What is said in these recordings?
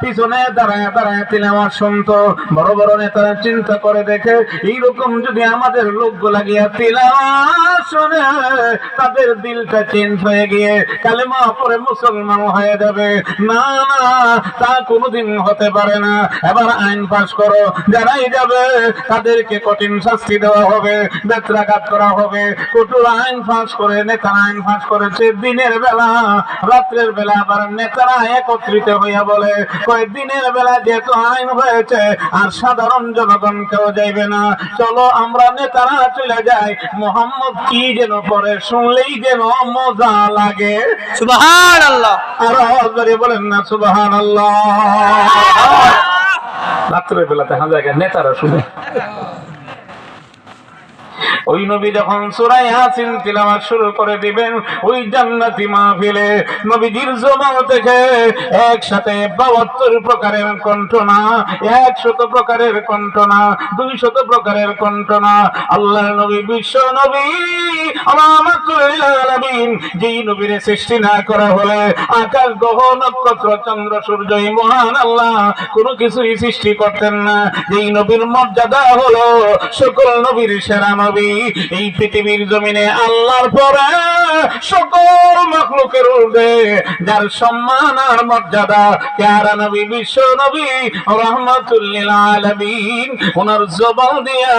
পিছনে দাঁড়ায় দাঁড়ায় বড় বড় নেতারা চিন্তা করে দেখে, এইরকম যদি আমাদের তাদের দিলটা চেঞ্জ হয়ে গিয়ে পরে মুসলমান হয়ে যাবে। না না, তা কোনোদিন হতে পারে না। এবার আইন পাশ করো, যারাই যাবে, তাদেরকে কঠিন শাস্তি দেওয়া হবে, বেত্রাঘাত করা হবে। কঠোর আইন পাশ করে, নেতারা আইন পাশ করেছে, দিনের বেলা, রাত্রের বেলা আবার নেতারা একত্রিত হইয়া বলে কয়েকদিনের দিনের বেলা যেহেতু আইন হয়েছে আর সাধারণ জনগণ কেউ যাইবে না চলো আমরা নেতারা চলে যাই। মোহাম্মদ কি যেন পরে শুনলেই যেন মজা লাগে। সুবাহান আল্লাহ আর বলেন না সুবাহান আল্লাহ রাত্রের বেলা দেখা যায় নেতারা শুনে। ওই নবী যখন সুরাই হাসিন তিলাওয়াত শুরু করে দিবেন, ওই জান্নাতি মাহফিলে নবীজির জবান থেকে একসাথে বাহাত্তর প্রকারের কণ্ঠনা, একশত প্রকারের কণ্ঠনা দুই শত প্রকারের কণ্ঠনা। আল্লাহ নবী, বিশ্ব নবী যেই নবীর সৃষ্টি না করা হলে আকাশ, গ্রহ, নক্ষত্র, চন্দ্র, সূর্য মহান আল্লাহ কোনো কিছুই সৃষ্টি করতেন না। যেই নবীর মর্যাদা হলো সকল নবীর সেরা নবী। এই পৃথিবীর জমিনে আল্লাহর পরে সকল মখলুকের ঊর্ধ্বে, যার সম্মান আর মর্যাদা প্যারা নবী, বিশ্ব নবী রহমাতুল্লিল আলামিন, ওনার জবান দিয়া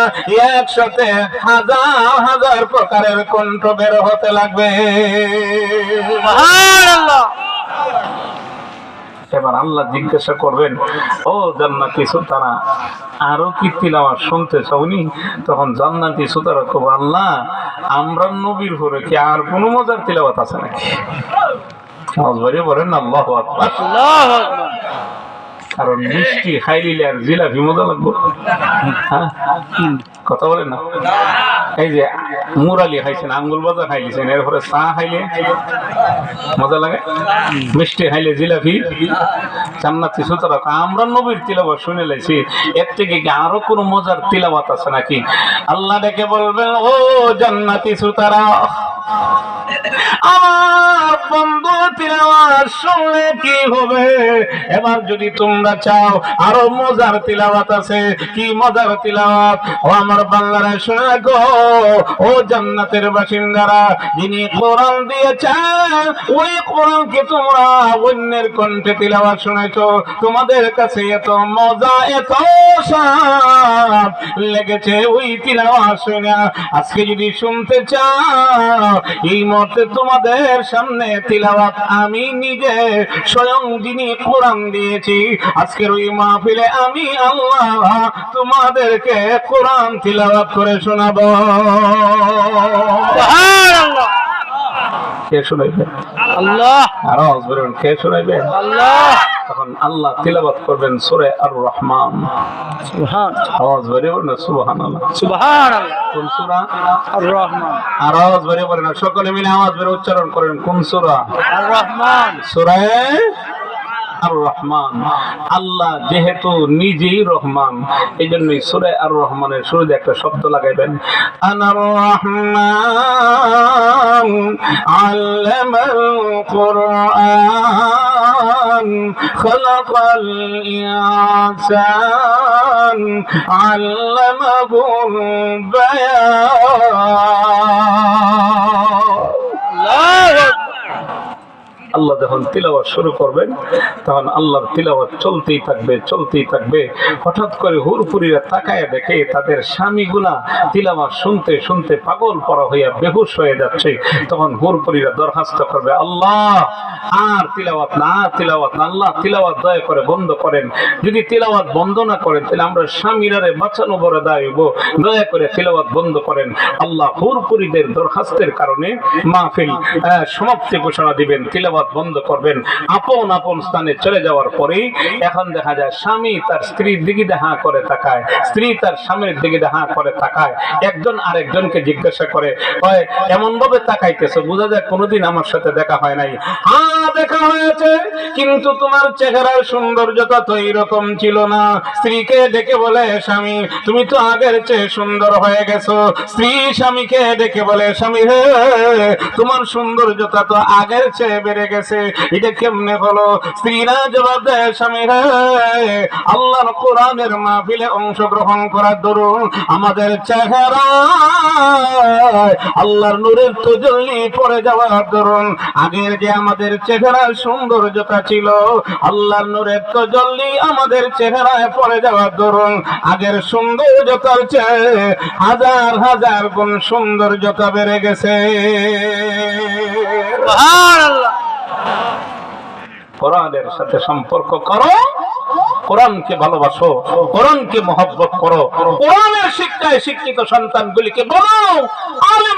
একসাথে হাজার হাজার প্রকারের কণ্ঠ বের হতে লাগবে। আল্লাহ এবার আল্লাহ জিজ্ঞাসা করবেন ও জান্নাতি সুতারা আরও কি তিলাওয়াত শুনতে চাওনি তখন জান্নাতি সুতারা কব আল্লাহ আমরা নবীর পরে কি আর কোনো মজার তিলাওয়াত আছে নাকি? সহজ বাড়ি বলেন আল্লাহ আকবার। আল্লাহু আকবার। কারণ মিষ্টি খাইলিলে আর জিলাপি মজা লাগবো। হ্যাঁ? কথা বলেন না? এই যে মুরালি খাইছেন, আঙ্গুল বাজা খাইছেন, এরপরে চা খাইলে মজা লাগে? মিষ্টি খাইলে জিলাপি? জান্নাতি সুতরা আমরা নবীর তিলাবাত শুনে লাইছি এর থেকে কি আরও কোনো মজার তিলাবাত আছে নাকি? আল্লাহ ডেকে বলবেন, ও জান্নাতি সুতারা, আমার বন্ধু তিলাওয়াত শুনলে কি হবে? এবার যদি তোমরা চাও, আরও মজার তিলাওয়াত আছে। কি মজার তিলাওয়াত? ও আমার বাংলারা শুনে রাখো ও জান্নাতের বাসিন্দারা, যিনি কোরআন দিয়েছেন, ওই কোরআনকে তোমরা অন্যের কণ্ঠে তিলাওয়াত শুনেছো তোমাদের কাছে এত মজা, এত স্বাদ লেগেছে ওই তিলাওয়াত শুনে। আজকে যদি শুনতে চাও, এই মুহূর্তে তোমাদের সামনে তিলাওয়াত আমি নিজে স্বয়ং যিনি কোরআন দিয়েছি আজকের ওই মাহফিলে আমি আল্লাহ তোমাদেরকে কোরআন তিলাওয়াত করে শোনাব। কে শোনাইবেন আল্লাহ। আরও বলুন কে শোনাইবেন আল্লাহ। তখন আল্লাহ তিলাওয়াত করবেন সূরা আর রহমান আওয়াজ বেরিয়ে সুবহান কোন সূরা? আর রহমান আর আওয়াজ বেরিয়ে সকলে মিলে আওয়াজ বেরিয়ে উচ্চারণ করেন কোন সূরা? আর রহমান সুরায় আর রহমান আল্লাহ যেহেতু নিজেই রহমান এই জন্যই সুরে আর রহমানের শুরুতে একটা শব্দ লাগাইবেন। আনার রহমান কোরআন। ইনসান আল্লামাহুল বায়ান আল্লাহু আকবার আল্লাহ যখন তিলাওয়াত শুরু করবেন, তখন আল্লাহর তিলাওয়াত চলতেই থাকবে চলতেই থাকবে। হঠাৎ করে হুরপুরিরা তাকায় দেখে তাদের স্বামীগুলা তিলাওয়াত শুনতে শুনতে পাগল পড়া হইয়া বেহুশ হয়ে যাচ্ছে। তখন হুরপুরিরা দরখাস্ত করবে, আল্লাহ, আর তিলাওয়াত না তিলাওয়াত না, আল্লাহ তিলাওয়াত দয়া করে বন্ধ করেন। যদি তিলাওয়াত বন্ধ না করেন, তাহলে আমরা স্বামীরারে বাঁচানো বড় দায়ব দয়া করে তিলাওয়াত বন্ধ করেন। আল্লাহ হুরপুরিদের দরখাস্তের কারণে মাহফিল সমাপ্তি ঘোষণা দিবেন। তিলাওয়াত বন্ধ করবেন। আপন আপন স্থানে চলে যাওয়ার পরেই এখন দেখা যায় স্বামী তার স্ত্রীর দিকে দেখা করে তাকায়, স্ত্রী তার স্বামীর দিকে দেখা করে তাকায়, একজন আরেকজনকে জিজ্ঞাসা করে হয় এমন ভাবে তাকাইতেছে? বোঝা যায় কোনোদিন আমার সাথে দেখা হয় নাই। হ্যাঁ দেখা হয়েছে, কিন্তু তোমার চেহারার সৌন্দর্যতা তো এইরকম ছিল না। স্ত্রীকে ডেকে বলে, স্বামী, তুমি তো আগের চেয়ে সুন্দর হয়ে গেছো। স্ত্রী স্বামীকে ডেকে বলে, স্বামী হে তোমার সৌন্দর্যতা তো আগের চেয়ে বেড়ে গেছে, এটা কেমনে হলো? স্ত্রীরা জবাব দেয় স্বামীরা আল্লাহর কোরআনের মাহফিলে অংশগ্রহণ করার দরুন আমাদের চেহারা, আল্লাহর নূরের তজল্লি পড়ে যাওয়ার দরুন। আগের যে আমাদের চেহারার সৌন্দর্যতা ছিল, আল্লাহর নূরের তজল্লি আমাদের চেহারায় পড়ে যাওয়ার দরুন। আগের সৌন্দর্যতার চেয়ে হাজার হাজার গুণ সৌন্দর্যতা বেড়ে গেছে। সুবহানাল্লাহ। কোরআনের সাথে সম্পর্ক করো, কোরআনকে ভালোবাসো, কোরআনকে মহব্বত করো, কোরআনের শিক্ষায় শিক্ষিত সন্তানগুলিকে বলো আলেম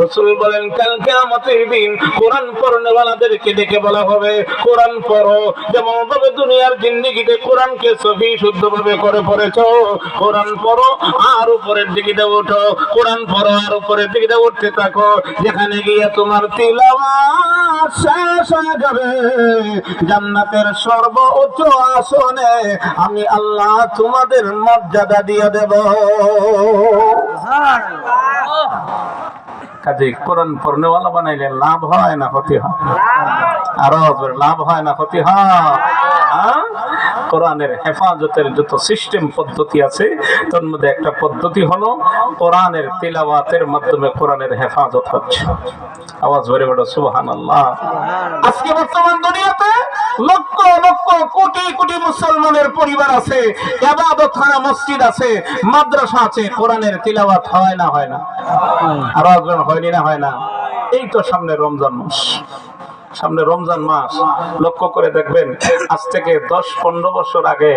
রসুল বলেন, কাল কিয়ামতের দিন কোরআন পড়নেওয়ালাদেরকে ডেকে বলা হবে, কোরআন পড়ো। যেমন ভাবে দুনিয়ার জিন্দিগিতে কোরআনকে সহি শুদ্ধভাবে করে পড়েছো, কোরআন পড়ো, আর উপরের দিকে ওঠো। কোরআন পড়ো, আর উপরের দিকে উঠতে থাকো। যেখানে গিয়ে তোমার তিলাওয়াত শেষ হয়ে যাবে। জান্নাতের সর্বোচ্চ আসনে আমি আল্লাহ তোমাদের মর্যাদা দিয়ে দেব। কাজে কোরআন পড়নেওয়ালা বানাইলে লাভ হয় না ক্ষতি হয়? আরও লাভ হয় না ক্ষতি হয়? কোরআনের হেফাজতের যত সিস্টেম পদ্ধতি আছে তার মধ্যে একটা পদ্ধতি হলো কোরআনের তিলাওয়াতের মাধ্যমে কোরআনের হেফাজত হচ্ছে। আওয়াজ ভরে বড় সুবহান আল্লাহ আজকে বর্তমান দুনিয়াতে লক্ষ লক্ষ কোটি কোটি মুসলমানের পরিবার আছে এবাদতখানা মসজিদ আছে মাদ্রাসা আছে কোরআনের তিলাওয়াত হয় না হয় না। আর হয়নি না হয় না। এই তো সামনে রমজান মাস। সামনে রমজান মাস লক্ষ্য করে দেখবেন আজ থেকে দশ পনেরো বছর আগে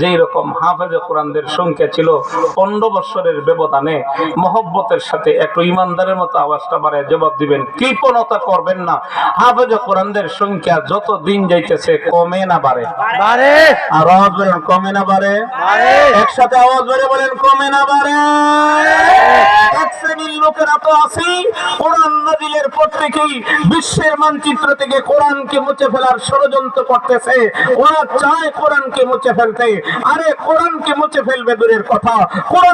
যেই রকম হাফেজে কোরআনদের সংখ্যা ছিল পনেরো বছরের ব্যবধানে মহব্বতের সাথে একটু ইমানদারের মতো আওয়াজটা বাড়ায় জবাব দিবেন কৃপণতা করবেন না। হাফেজে কোরআনদের সংখ্যা যত দিন যাইতেছে কমে না বাড়ে। বারে আর আওয়াজ বলেন কমে না বাড়ে। একসাথে আওয়াজ বেড়ে বলেন কমে না বাড়ে। এক শ্রেণির লোকেরা তো আছে কোরআন প্রত্যেকেই বিশ্বের মানচিত্র থেকে কোরআনকে মুছে ফেলার ষড়যন্ত্র করতেছে। ওরা চায় কোরআনকে মুছে ফেলতে। আরে কোরআনকে মুছে ফেলবে দূরের কথা। কোরআন